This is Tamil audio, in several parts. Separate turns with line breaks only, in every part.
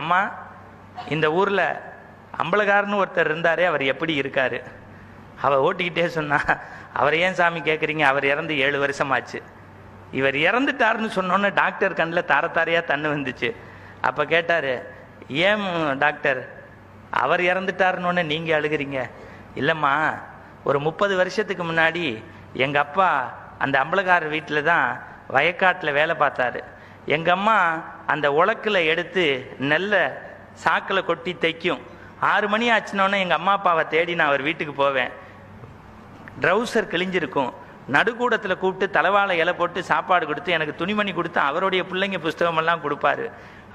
அம்மா இந்த ஊரில் அம்பலகாரன்னு ஒருத்தர் இருந்தாரே அவர் எப்படி இருக்காரு? அவ ஓட்டிக்கிட்டே சொன்னா அவர் ஏன் சாமி கேட்குறீங்க அவர் இறந்து ஏழு வருஷமாச்சு. இவர் இறந்துட்டாருன்னு சொன்னோன்னே டாக்டர் கண்ணில் தார தாரையாக தண்ணு வந்துச்சு. அப்போ கேட்டார் ஏன் டாக்டர் அவர் இறந்துட்டாருன்னு நீங்கள் அழுகிறீங்க? இல்லைம்மா ஒரு முப்பது வருஷத்துக்கு முன்னாடி எங்கள் அப்பா அந்த அம்பலகாரர் வீட்டில் தான் வயக்காட்டில் வேலை பார்த்தாரு. எங்கள் அம்மா அந்த உலக்கில் எடுத்து நெல்லை சாக்கில் கொட்டி தைக்கும். ஆறு மணி ஆச்சுனோன்னே எங்கள் அம்மா அப்பாவை தேடி நான் அவர் வீட்டுக்கு போவேன். ட்ரௌசர் கிழிஞ்சிருக்கும். நடுக்கூடத்தில் கூப்பிட்டு தலைவாழை இலை போட்டு சாப்பாடு கொடுத்து எனக்கு துணிமணி கொடுத்து அவருடைய பிள்ளைங்க புஸ்தகமெல்லாம் கொடுப்பாரு.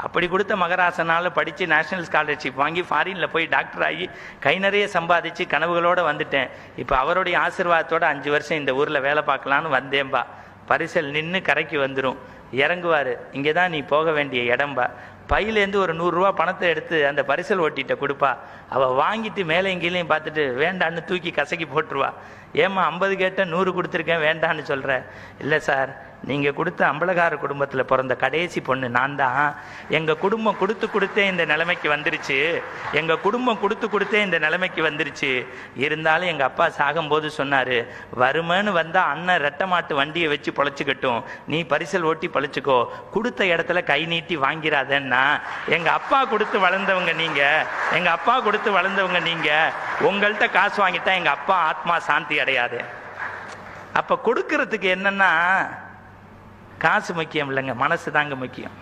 அப்படி கொடுத்த மகராசனால் படித்து நேஷனல் ஸ்காலர்ஷிப் வாங்கி ஃபாரினில் போய் டாக்டர் ஆகி கை நிறைய சம்பாதிச்சு கனவுகளோடு வந்துட்டேன். இப்போ அவருடைய ஆசிர்வாதத்தோடு அஞ்சு வருஷம் இந்த ஊரில் வேலை பார்க்கலான்னு வந்தேன்பா. பரிசல் நின்று கரைக்கு வந்துடும் இறங்குவார். இங்கே தான் நீ போக வேண்டிய இடம்பா. பையிலேருந்து ஒரு நூறுரூவா பணத்தை எடுத்து அந்த பரிசல் ஓட்டிகிட்ட கொடுப்பா. அவள் வாங்கிட்டு மேலே எங்கேயும் பார்த்துட்டு வேண்டான்னு தூக்கி கசக்கி போட்டுருவா. ஏம்மா ஐம்பது கேட்ட நூறு கொடுத்துருக்கேன் வேண்டான்னு சொல்கிற இல்லை சார். நீங்கள் கொடுத்த அம்பலகார குடும்பத்தில் பிறந்த கடைசி பொண்ணு நான் தான் எங்கள் குடும்பம் கொடுத்து கொடுத்தே இந்த நிலைமைக்கு வந்துருச்சு. எங்கள் குடும்பம் கொடுத்து கொடுத்தே இந்த நிலைமைக்கு வந்துருச்சு. இருந்தாலும் எங்கள் அப்பா சாகும்போது சொன்னார் வருமன்னு வந்தால் அண்ணன் ரெட்டை மாட்டு வண்டியை வச்சு பொழைச்சிக்கட்டும். நீ பரிசல் ஓட்டி பழிச்சுக்கோ. கொடுத்த இடத்துல கை நீட்டி வாங்கிறாதன்னா எங்கள் அப்பா கொடுத்து வளர்ந்தவங்க நீங்கள் எங்கள் அப்பா கொடுத்து வளர்ந்தவங்க நீங்கள் உங்கள்கிட்ட காசு வாங்கிட்டா எங்கள் அப்பா ஆத்மா சாந்தி அடையாது. அப்போ கொடுக்கறதுக்கு என்னன்னா காசு முக்கியம் இல்லைங்க மனசு தாங்க முக்கியம்.